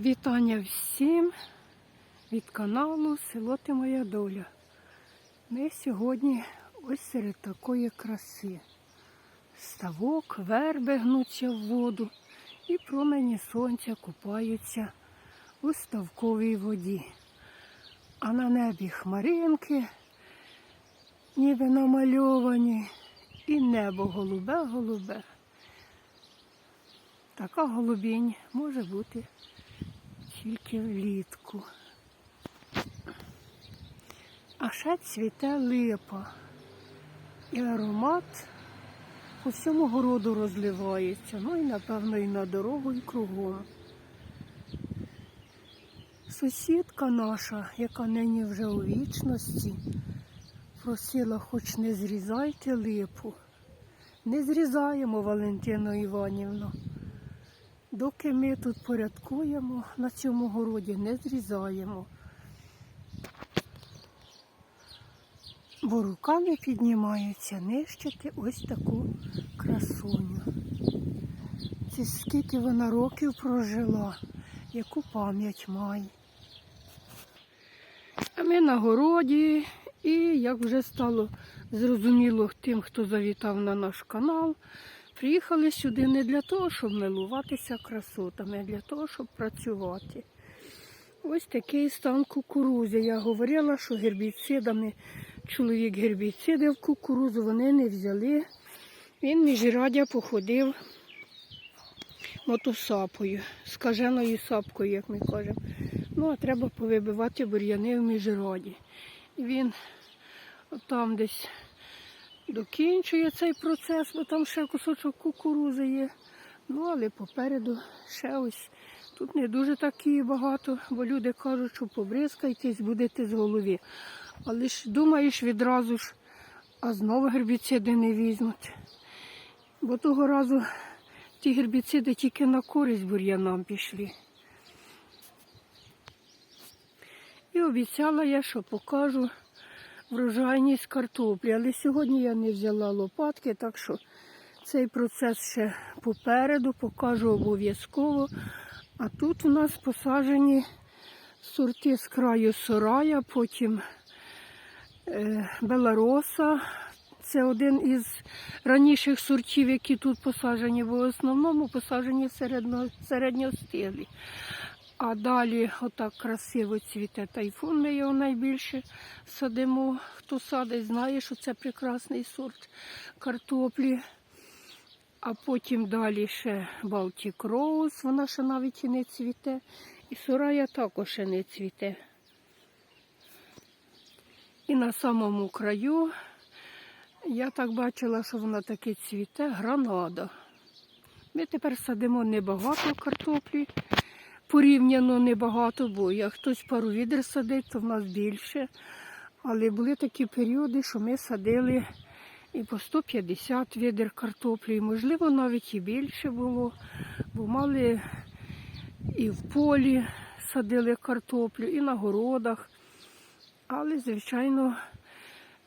Вітання всім від каналу Село Ти Моя Доля. Ми сьогодні ось серед такої краси. Ставок, верби гнуться в воду і промені сонця купаються у ставковій воді. А на небі хмаринки, ніби намальовані, і небо голубе-голубе. Така голубінь може бути тільки влітку. А ще цвіте липа. І аромат по всьому городу розливається. Ну і напевно і на дорогу, і кругом. Сусідка наша, яка нині вже у вічності, просила, хоч не зрізайте липу. Не зрізаємо, Валентину Іванівну. Доки ми тут порядкуємо на цьому городі, не зрізаємо. Бо руками піднімаються нищити ось таку красуню. Це скільки вона років прожила, яку пам'ять має. А ми на городі, і як вже стало зрозуміло тим, хто завітав на наш канал, Приїхали сюди не для того, щоб милуватися красотами, а для того, щоб працювати. Ось такий стан кукурузи. Я говорила, що гербіцидами чоловік гербіциди в кукурузу вони не взяли. Він міжрадя походив мотосапою, скаженою сапкою, як ми кажемо. Ну, а треба повибивати бур'яни в міжраді. І він там десь докінчує цей процес, бо там ще кусочок кукурузи є. Ну, але попереду ще ось. Тут не дуже такі багато, бо люди кажуть, що побризкайтесь, будете з голови. Але ж думаєш відразу ж, а знову гербіциди не візьмуть. Бо того разу ті гербіциди тільки на користь бур'янам пішли. І обіцяла я, що покажу врожайність картоплі. Але сьогодні я не взяла лопатки, так що цей процес ще попереду покажу обов'язково. А тут у нас посаджені сорти з краю сорая, потім е, белароса. Це один із раніших сортів, які тут посаджені, бо в основному посаджені середньо, середньостиглі. А далі отак красиво цвіте тайфун, ми його найбільше садимо. Хто садить, знає, що це прекрасний сорт картоплі. А потім далі ще Baltic Rose, вона ще навіть і не цвіте. І Сурая також ще не цвіте. І на самому краю я так бачила, що вона таки цвіте гранада. Ми тепер садимо небагато картоплі порівняно небагато, бо як хтось пару відер садить, то в нас більше. Але були такі періоди, що ми садили і по 150 відер картоплі, і, можливо, навіть і більше було, бо мали і в полі садили картоплю, і на городах. Але, звичайно,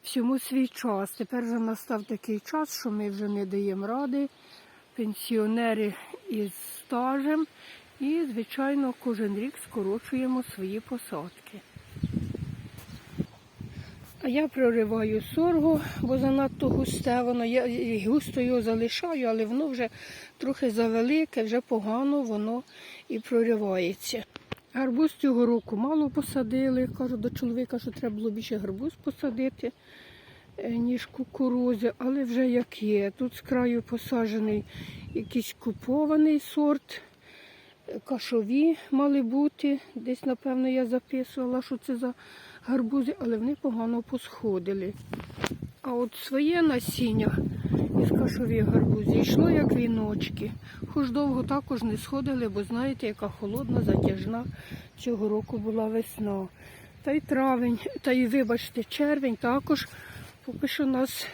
всьому свій час. Тепер вже настав такий час, що ми вже не даємо ради. Пенсіонери із стажем і, звичайно, кожен рік скорочуємо свої посадки. А я прориваю сорго, бо занадто густе воно. Я густо його залишаю, але воно вже трохи завелике, вже погано воно і проривається. Гарбуз цього року мало посадили. Кажу до чоловіка, що треба було більше гарбуз посадити, е, ніж кукурузи, але вже як є. Тут з краю посаджений якийсь купований сорт кашові мали бути. Десь, напевно, я записувала, що це за гарбузи, але вони погано посходили. А от своє насіння із кашових гарбузів йшло як віночки. Хоч довго також не сходили, бо знаєте, яка холодна, затяжна цього року була весна. Та й травень, та й, вибачте, червень також поки що нас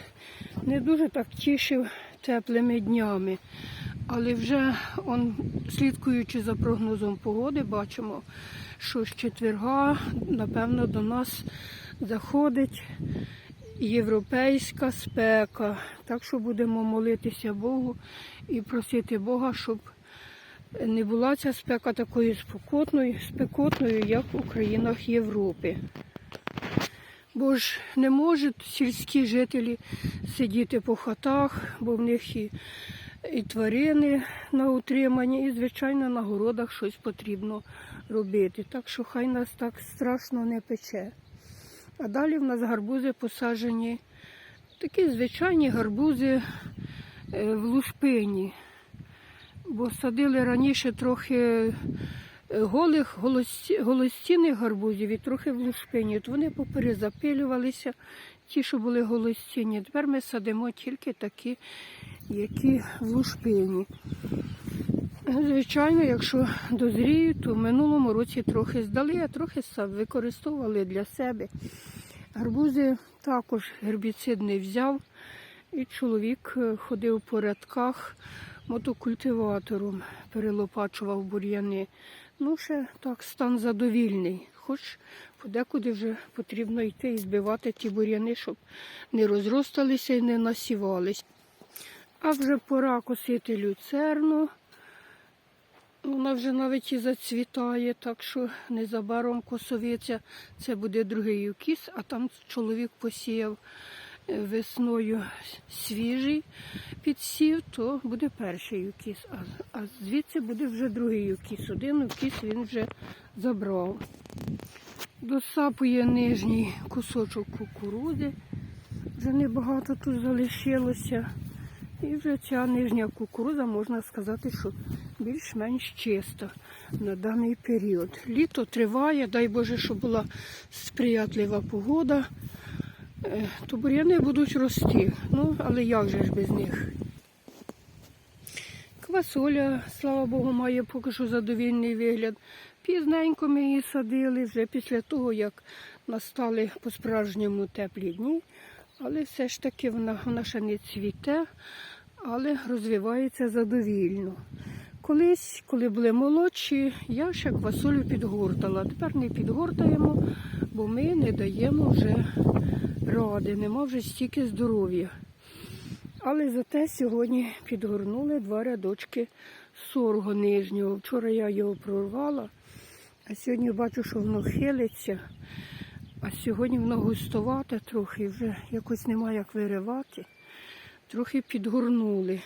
не дуже так тішив теплими днями. Але вже он, слідкуючи за прогнозом погоди, бачимо, що з четверга, напевно, до нас заходить європейська спека. Так що будемо молитися Богу і просити Бога, щоб не була ця спека такою спекотною, спекотною, як у країнах Європи. Бо ж не можуть сільські жителі сидіти по хатах, бо в них і, і тварини на утриманні, і, звичайно, на городах щось потрібно робити. Так що хай нас так страшно не пече. А далі в нас гарбузи посаджені, такі звичайні гарбузи е, в лушпині. Бо садили раніше трохи е, голих голості- голостінних гарбузів і трохи в лушпині. От вони поперезапилювалися, ті, що були голостінні. Тепер ми садимо тільки такі, які в лушпині. Звичайно, якщо дозріють, то в минулому році трохи здали, а трохи використовували для себе. Гарбузи також гербіцид не взяв, і чоловік е, ходив по рядках мотокультиватором, перелопачував бур'яни. Ну, ще так, стан задовільний. Хоч подекуди вже потрібно йти і збивати ті бур'яни, щоб не розросталися і не насівались. А вже пора косити люцерну. Вона вже навіть і зацвітає, так що незабаром косовиця. Це буде другий юкіс, а там чоловік посіяв е, весною свіжий підсів, то буде перший юкіс. А, а звідси буде вже другий юкіс. Один юкіс він вже забрав. Досапує нижній кусочок кукурузи. Вже небагато тут залишилося. І вже ця нижня кукуруза, можна сказати, що більш-менш чиста на даний період. Літо триває, дай Боже, щоб була сприятлива погода, е, то бур'яни будуть рости. Ну, але як же ж без них? Квасоля, слава Богу, має поки що задовільний вигляд. Пізненько ми її садили вже після того, як настали по-справжньому теплі дні. Але все ж таки вона, вона ще не цвіте, але розвивається задовільно. Колись, коли були молодші, я ще квасолю підгортала. Тепер не підгортаємо, бо ми не даємо вже ради, нема вже стільки здоров'я. Але зате сьогодні підгорнули два рядочки сорго нижнього. Вчора я його прорвала, а сьогодні бачу, що воно хилиться. А сьогодні воно густовате трохи, вже якось немає як виривати. Трохи підгорнули.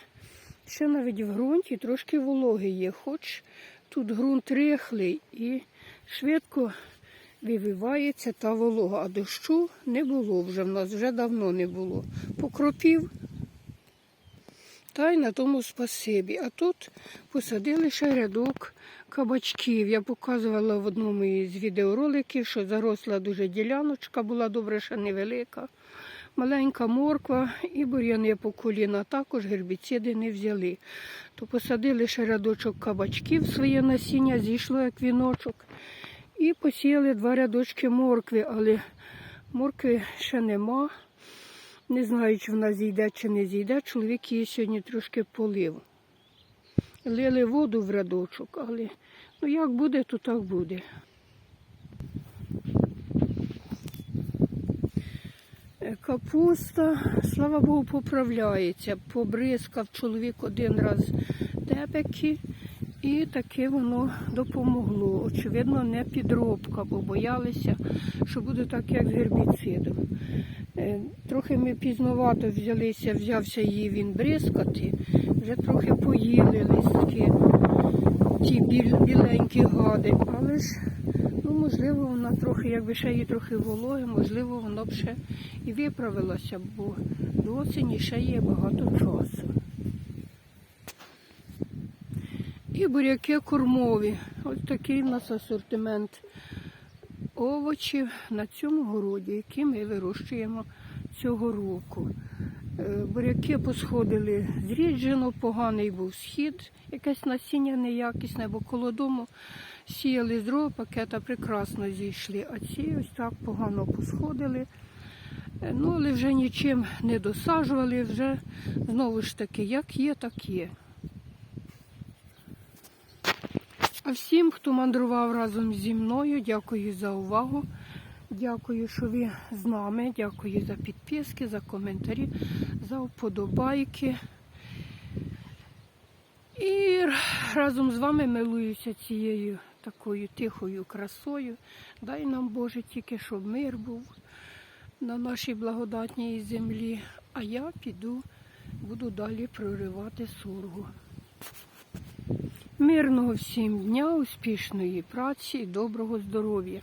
Ще навіть в ґрунті трошки вологи є, хоч тут ґрунт рихлий і швидко вививається та волога. А дощу не було вже в нас, вже давно не було. Покропів. Та й на тому спасибі. А тут посадили ще рядок кабачків. Я показувала в одному із відеороликів, що заросла дуже діляночка, була добре, ще невелика. Маленька морква і бур'яни по коліна. Також гербіциди не взяли. То посадили ще рядочок кабачків, своє насіння зійшло як віночок. І посіяли два рядочки моркви, але моркви ще нема. Не знаю, чи вона зійде, чи не зійде. Чоловік її сьогодні трошки полив. Лили воду в рядочок, але ну як буде, то так буде. Е, Капуста, слава Богу, поправляється. Побризкав чоловік один раз тепеки, і таки воно допомогло. Очевидно, не підробка, бо боялися, що буде так, як з гербіцидом. Е, Трохи ми пізновато взялися, взявся її він бризкати, вже трохи поїли листки, ті біленькі гади, але ж, ну, можливо, вона трохи, якби ще її трохи вологи, можливо, воно б ще і виправилося, бо до осені ще є багато часу. І буряки кормові. Ось такий у нас асортимент овочів на цьому городі, які ми вирощуємо цього року. Е, Буряки посходили зріджено, поганий був схід, якесь насіння неякісне, бо коло дому сіяли з другого пакета, прекрасно зійшли, а ці ось так погано посходили. Е, Ну, але вже нічим не досаджували, вже знову ж таки, як є, так є. А всім, хто мандрував разом зі мною, дякую за увагу. Дякую, що ви з нами. Дякую за підписки, за коментарі, за вподобайки. І разом з вами милуюся цією такою тихою красою. Дай нам Боже тільки, щоб мир був на нашій благодатній землі. А я піду, буду далі проривати сургу. Мирного всім дня, успішної праці і доброго здоров'я.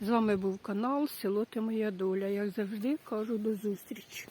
З вами був канал Село Ти Моя Доля. Як завжди кажу, до зустрічі.